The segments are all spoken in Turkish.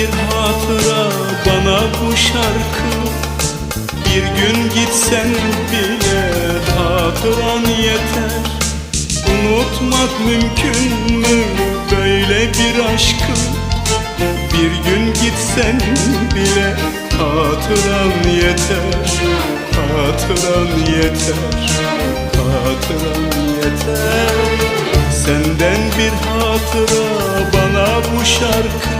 bir hatıra bana bu şarkı. Bir gün gitsen bile hatıran yeter. Unutmak mümkün mü böyle bir aşkı? Bir gün gitsen bile hatıran yeter. Hatıran yeter. Hatıran yeter. Senden bir hatıra bana bu şarkı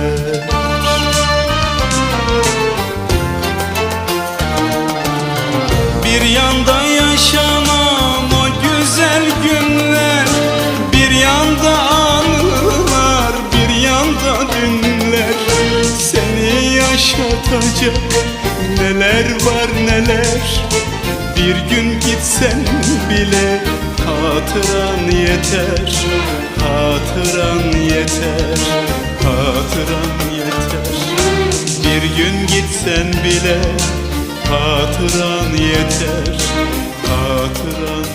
Bir yanda yaşanan o güzel günler. Bir yanda anılar, bir yanda dünler Seni yaşatacak neler var neler. Bir gün gitsen bile hatıran yeter Hatıran yeter, hatıran yeter. Bir gün gitsen bile Hatıran yeter, hatıran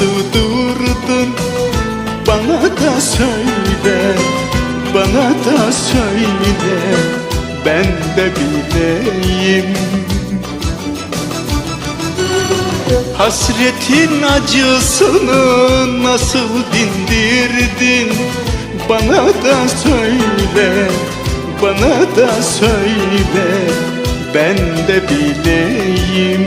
nasıl sığdırdın Bana da söyle, bana da söyle. Ben de bileyim. Hasretin acısını nasıl dindirdin? Bana da söyle, bana da söyle. Ben de bileyim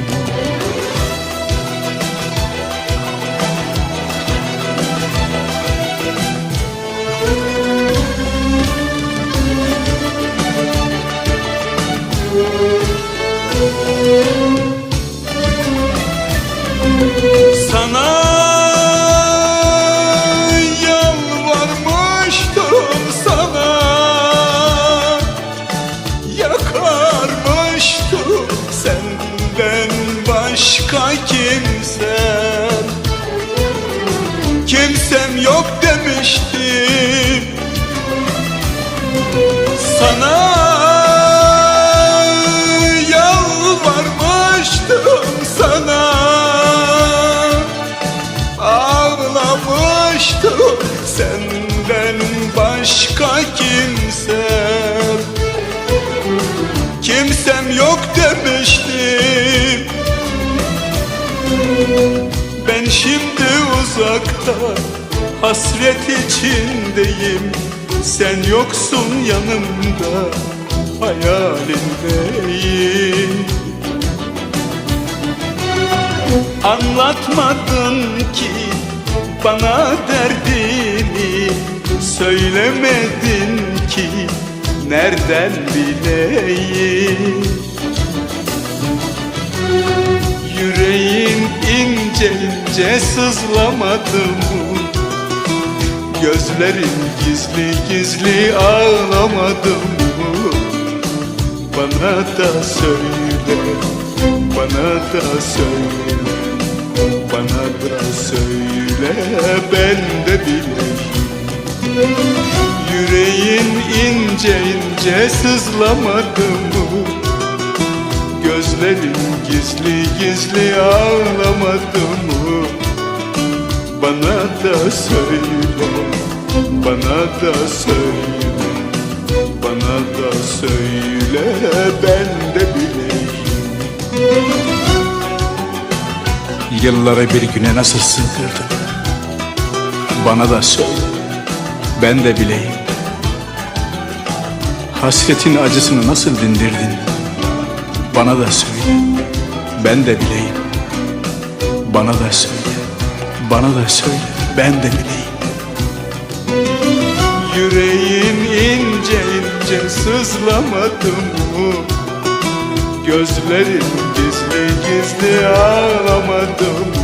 demiştim Sana yalvarmıştım sana. Ağlamıştım senden başka kimsem Kimsem yok demiştim. Ben şimdi uzakta Hasret içindeyim. Sen yoksun yanımda Hayalindeyim. Anlatmadın ki bana derdini Söylemedin ki nereden bileyim? Yüreğin ince ince sızlamadı mı Gözlerin gizli gizli ağlamadı mı Bana da söyle, bana da söyle Bana da söyle ben de bileyim Yüreğin ince ince sızlamadı mı Gözlerin gizli gizli ağlamadı mı Bana da söyle, bana da söyle Bana da söyle ben de bileyim. Yılları bir güne nasıl sığdırdın Bana da söyle Ben de bileyim. Hasretin acısını nasıl dindirdin? Bana da söyle Ben de bileyim. Bana da söyle Bana da söyle Ben de bileyim. Yüreğin ince ince sızlamadı mı? Gözlerin gizli gizli ağlamadı mı?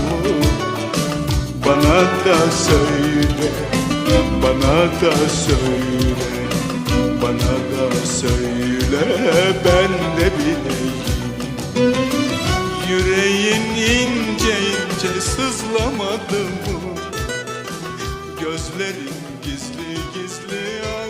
Bana da söyle, bana da söyle Bana da söyle ben sızlamadı mı Gözlerin gizli gizli ağlamadı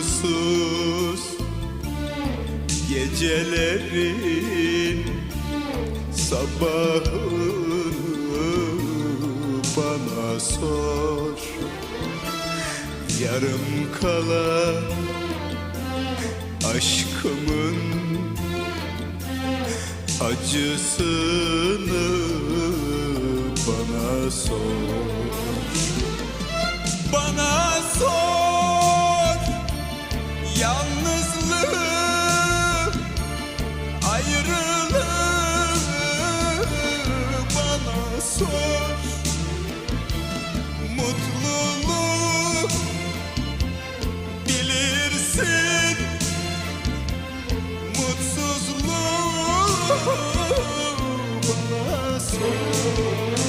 uykusuz Gecelerin sabahını bana sor. Yarım kalan aşkımın acısını bana sor. Bana sor. you.